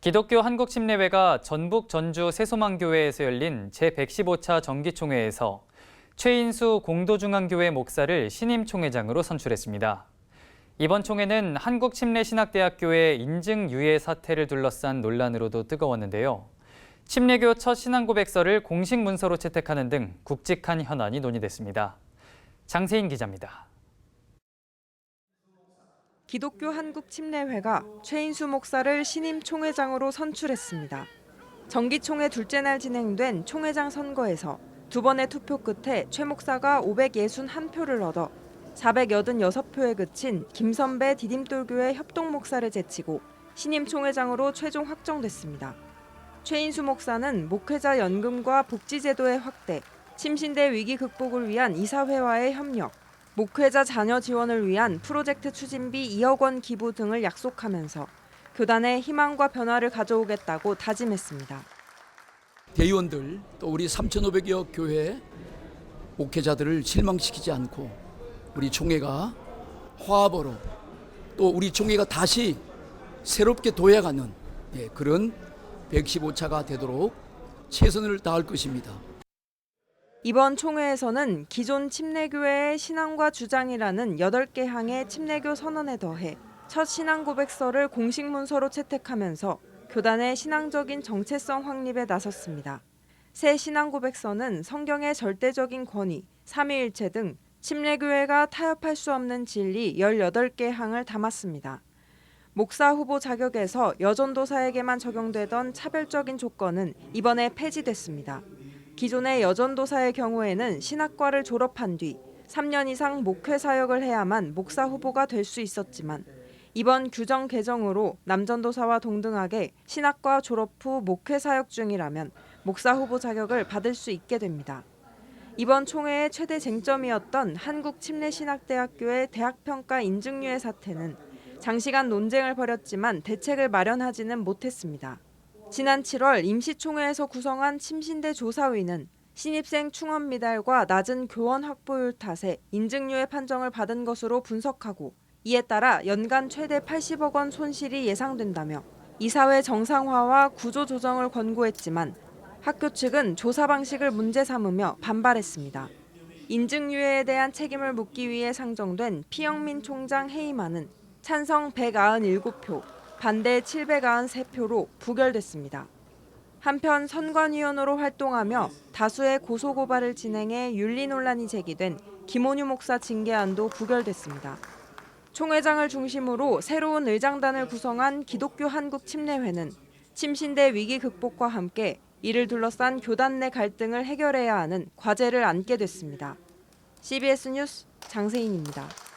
기독교 한국침례회가 전북 전주 세소망교회에서 열린 제115차 정기총회에서 최인수 공도중앙교회 목사를 신임 총회장으로 선출했습니다. 이번 총회는 한국침례신학대학교의 인증 유예 사태를 둘러싼 논란으로도 뜨거웠는데요. 침례교 첫 신앙 고백서를 공식 문서로 채택하는 등 굵직한 현안이 논의됐습니다. 장세인 기자입니다. 기독교 한국 침례회가 최인수 목사를 신임 총회장으로 선출했습니다. 정기총회 둘째 날 진행된 총회장 선거에서 두 번의 투표 끝에 최 목사가 561표를 얻어 486표에 그친 김선배 디딤돌교회 협동 목사를 제치고 신임 총회장으로 최종 확정됐습니다. 최인수 목사는 목회자 연금과 복지제도의 확대, 침신대 위기 극복을 위한 이사회와의 협력, 목회자 자녀 지원을 위한 프로젝트 추진비 2억 원 기부 등을 약속하면서 교단에 희망과 변화를 가져오겠다고 다짐했습니다. 대의원들 또 우리 3,500여 교회 목회자들을 실망시키지 않고 우리 총회가 화합으로 또 우리 총회가 다시 새롭게 도약하는 예, 그런 115차가 되도록 최선을 다할 것입니다. 이번 총회에서는 기존 침례교회의 신앙과 주장이라는 8개 항의 침례교 선언에 더해 첫 신앙 고백서를 공식 문서로 채택하면서 교단의 신앙적인 정체성 확립에 나섰습니다. 새 신앙 고백서는 성경의 절대적인 권위, 삼위일체 등 침례교회가 타협할 수 없는 진리 18개 항을 담았습니다. 목사 후보 자격에서 여전도사에게만 적용되던 차별적인 조건은 이번에 폐지됐습니다. 기존의 여전도사의 경우에는 신학과를 졸업한 뒤 3년 이상 목회 사역을 해야만 목사 후보가 될 수 있었지만 이번 규정 개정으로 남전도사와 동등하게 신학과 졸업 후 목회 사역 중이라면 목사 후보 자격을 받을 수 있게 됩니다. 이번 총회의 최대 쟁점이었던 한국침례신학대학교의 대학평가 인증유예 사태는 장시간 논쟁을 벌였지만 대책을 마련하지는 못했습니다. 지난 7월 임시총회에서 구성한 침신대 조사위는 신입생 충원 미달과 낮은 교원 확보율 탓에 인증유예 판정을 받은 것으로 분석하고 이에 따라 연간 최대 80억 원 손실이 예상된다며 이사회 정상화와 구조 조정을 권고했지만 학교 측은 조사 방식을 문제 삼으며 반발했습니다. 인증유예에 대한 책임을 묻기 위해 상정된 피영민 총장 해임안은 찬성 197표, 반대 793표로 부결됐습니다. 한편 선관위원으로 활동하며 다수의 고소고발을 진행해 윤리 논란이 제기된 김원유 목사 징계안도 부결됐습니다. 총회장을 중심으로 새로운 의장단을 구성한 기독교 한국 침례회는 침신대 위기 극복과 함께 이를 둘러싼 교단 내 갈등을 해결해야 하는 과제를 안게 됐습니다. CBS 뉴스 장세인입니다.